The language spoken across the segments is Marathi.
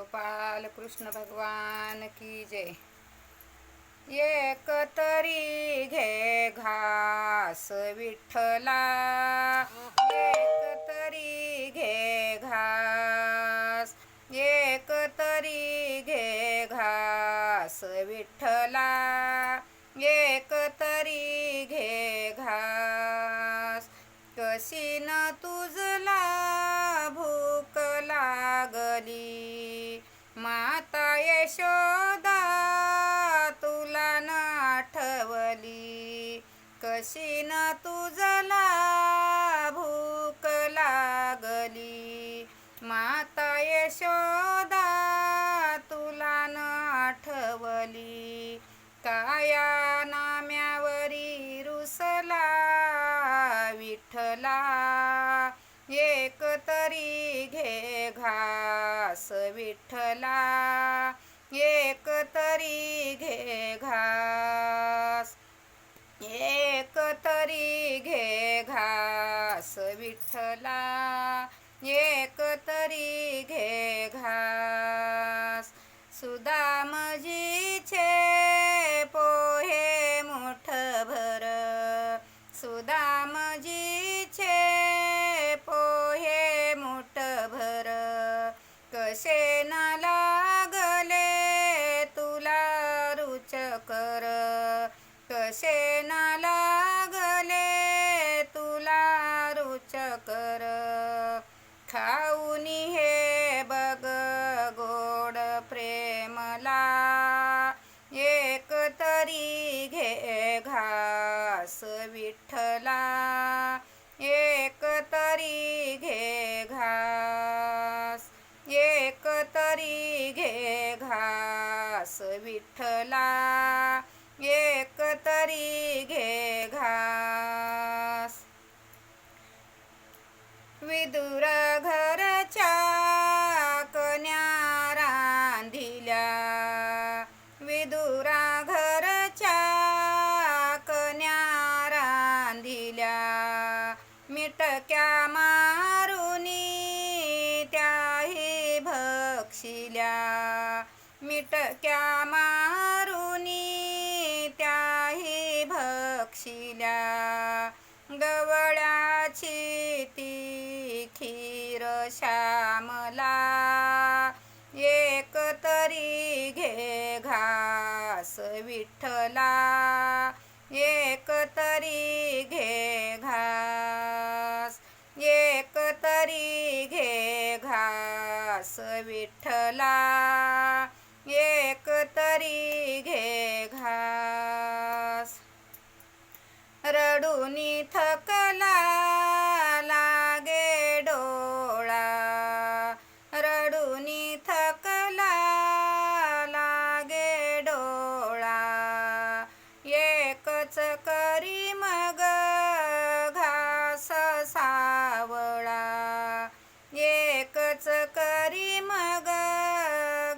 गोपाल कृष्ण भगवान की जय। एक तरी घे घास विठ्ठला। एक तरी घे घास। एक तरी घे घास विठ्ठला। एक तरी घे घास। कशी न तुझ आठवली. कशी न तुझला भूक लागली. माता यशोदा तुला न आठवली. काया नाम्यावरी रुसला विठला एक तरी घे घास विठला एक तरी घे घास विठ्ठला. एक तरी घे घास. सुदामजीचे पोहे मुठभर सुदामजीचे पोहे मुठभर कसे नाला कसे न लागले तुला रुचकर. खाऊनी हे बग गोड प्रेमला. एक तरी घे घास विठ्ठला. एक तरी घे घास. एक तरी घे घास विठ्ठला. मिटक्या मारुनी त्याही भक्षिल्या मिटक्या मारुनी त्याही भक्षिल्या गवळ्याची ती खीर श्यामला. एक तरी घे घास विठ्ठला. घे घास विठ्ठला. एक तरी घे घास. रडूनी थकला. एकच करी मग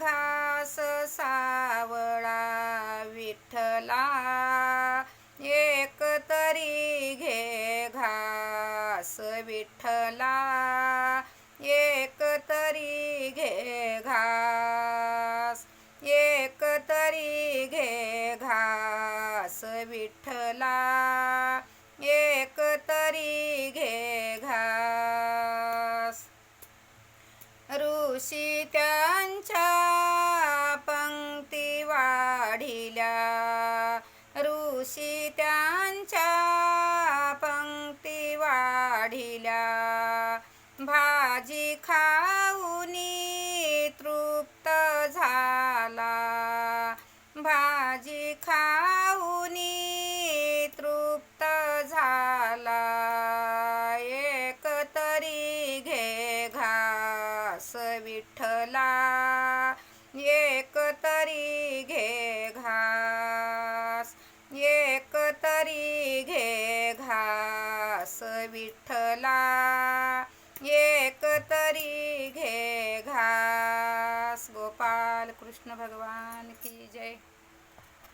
घास सावळा विठ्ठला. एक तरी घे घास विठ्ठला. एक तरी घे घास. एक तरी घे घास विठ्ठला. एक तरी घे वाढिल्या ऋषी त्यांच्या पंक्ती वाढिल्या. भाजी खाऊनी तृ घे घास विठ्ठला एक तरी घे घास. गोपाल कृष्ण भगवान की जय.